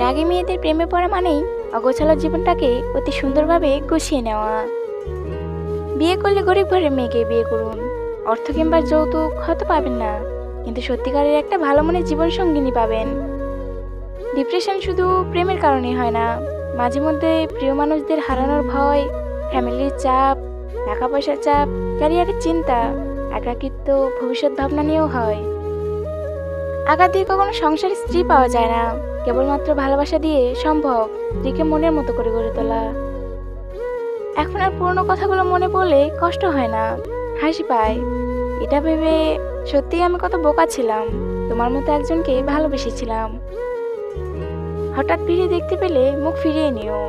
রাগী মেয়েদের প্রেমে পড়া মানেই অগোছালো জীবনটাকে অতি সুন্দরভাবে গুছিয়ে নেওয়া। বিয়ে করলে গরিব ঘরের মেয়েকে বিয়ে করুন। অর্থ কিংবা যৌতুক হয়তো পাবেন না, কিন্তু সত্যিকারের একটা ভালো মনের জীবন সঙ্গিনী পাবেন। ডিপ্রেশন শুধু প্রেমের কারণে হয় না, মাঝে মধ্যে প্রিয় মানুষদের হারানোর ভয়, ফ্যামিলির চাপ, টাকা পয়সার চাপ, ক্যারিয়ারের চিন্তা, একাকিত্ব, ভবিষ্যৎ ভাবনা নিয়েও হয়। আঘাত দিয়ে কখনো সংসারের স্ত্রী পাওয়া যায় না। কেবলমাত্র ভালোবাসা দিয়ে সম্ভব স্ত্রীকে মনের মতো করে গড়ে তোলা। এখন আর পুরনো কথাগুলো মনে পড়লে কষ্ট হয় না, হাসি পায়। এটা ভেবে সত্যিই আমি কত বোকা ছিলাম, তোমার মতো একজনকে ভালোবেসেছিলাম। হঠাৎ ফিরে দেখতে পেলে মুখ ফিরিয়ে নিও।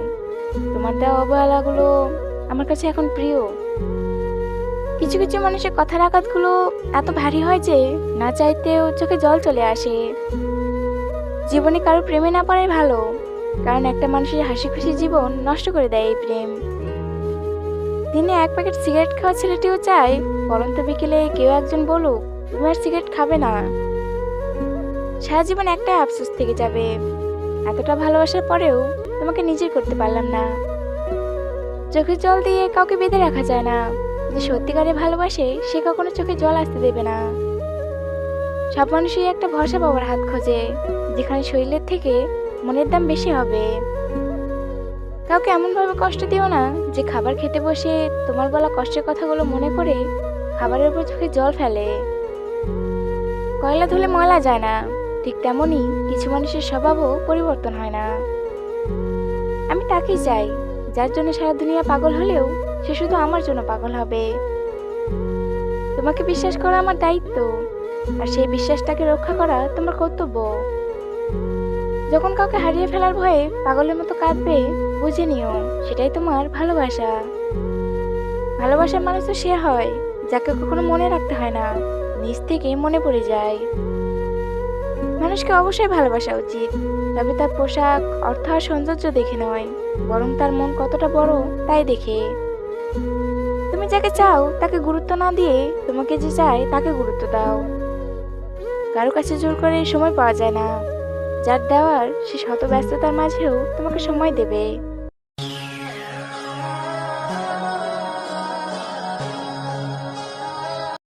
তোমার দেওয়া অবহেলাগুলো আমার কাছে এখন প্রিয়। কিছু কিছু মানুষের কথার আঘাতগুলো এত ভারী হয় যে না চাইতেও চোখে জল চলে আসে। জীবনে কারও প্রেমে না পারাই ভালো, কারণ একটা মানুষের হাসি খুশি জীবন নষ্ট করে দেয় এই প্রেম। দিনে এক প্যাকেট সিগারেট খাওয়া ছেলেটিও চায় পরন্ত বিকেলে কেউ একজন বলুক, তুমি আর সিগারেট খাবে না। সারা জীবন একটাই আফসোস থেকে যাবে। এতটা ভালোবাসার পরেও তোমাকে নিজের করতে পারলাম না। চোখের জল দিয়ে কাউকে বেঁধে রাখা যায় না। যে সত্যিকারে ভালোবাসে, সে কখনো চোখে জল আসতে দেবে না। সব মানুষই একটা ভরসা পাওয়ার হাত খোঁজে, যেখানে শরীরের থেকে মনের দাম বেশি হবে। কাউকে এমনভাবে কষ্ট দিও না যে খাবার খেতে বসে তোমার বলা কষ্টের কথাগুলো মনে করে খাবারের উপর চোখে জল ফেলে। কয়লা ধুলে ময়লা যায় না, ঠিক তেমনই কিছু মানুষের স্বভাবও পরিবর্তন হয় না। আমি তাকেই চাই, যার জন্য সারা দুনিয়া পাগল হলেও সে শুধু আমার জন্য পাগল হবে। তোমাকে বিশ্বাস করা আমার দায়িত্ব। আর সেই বিশ্বাসটাকে রক্ষা করা তোমার কর্তব্য। যখন কাউকে হারিয়ে ফেলার ভয়ে পাগলের মতো কাঁদবে, বুঝে নিও, সেটাই তোমার ভালোবাসা। ভালোবাসার মানুষ তো সে হয়, যাকে কখনো মনে রাখতে হয় না, নিজ থেকে মনে পড়ে যায়। মানুষকে অবশ্যই ভালোবাসা উচিত, তবে তার পোশাক, অর্থ আর সৌন্দর্য দেখে নয়, বরং তার মন কতটা বড় তাই দেখে। তুমি যাকে চাও, তাকে গুরুত্ব না দিয়ে তোমাকে যে চায়, তাকে গুরুত্ব দাও। কারও কাছে জোর করে সময় পাওয়া যায় না। যার দেওয়ার সে শত ব্যস্ততার মাঝেও তোমাকে সময় দেবে।